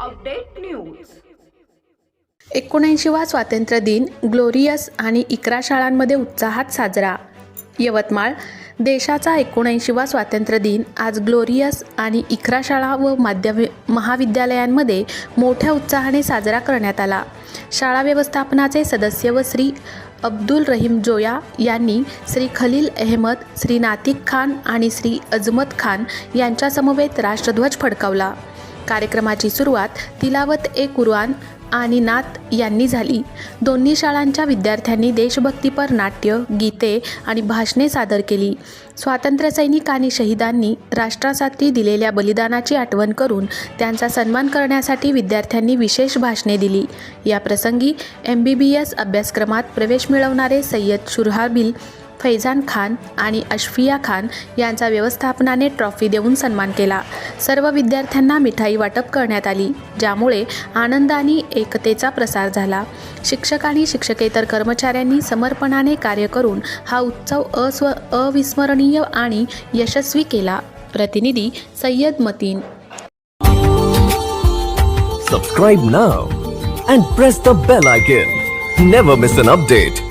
Update news. एकोणऐंशीवा स्वातंत्र्य दिन glorious आणि इकरा शाळांमध्ये उत्साहात साजरा. यवतमाळ देशाचा एकोणऐंशीवा स्वातंत्र्य दिन आज ग्लोरियस आणि इकरा शाळा व माध्यमिक महाविद्यालयांमध्ये मोठ्या उत्साहाने साजरा करण्यात आला. शाळा व्यवस्थापनाचे सदस्य व श्री अब्दुल रहीम जोया यांनी श्री खलील अहमद श्री नातिक खान आणि श्री अजमत खान यांच्यासमवेत राष्ट्रध्वज फडकावला. कार्यक्रमाची सुरुवात तिलावत ए. कुरआन आणि नात यांनी झाली. दोन्ही शाळांच्या विद्यार्थ्यांनी देशभक्तीपर नाट्य गीते आणि भाषणे सादर केली. स्वातंत्र्यसैनिक आणि शहीदांनी राष्ट्रासाठी दिलेल्या बलिदानाची आठवण करून त्यांचा सन्मान करण्यासाठी विद्यार्थ्यांनी विशेष भाषणे दिली. या प्रसंगी एम बी बी एस अभ्यासक्रमात प्रवेश मिळवणारे सय्यद शुरहाबिल फैजान खान आणि अशफिया खान यांचा व्यवस्थापनाने ट्रॉफी देऊन सन्मान केला सर्व विद्यार्थ्यांना मिठाई वाटप करण्यात आली ज्यामुळे आनंद आणि एकतेचा प्रसार झाला शिक्षक आणि शिक्षकेतर कर्मचाऱ्यांनी समर्पणाने कार्य करून हा उत्सव अस्व अविस्मरणीय आणि यशस्वी केला प्रतिनिधी Syed Mateen Subscribe now and press the bell icon. Never miss an update.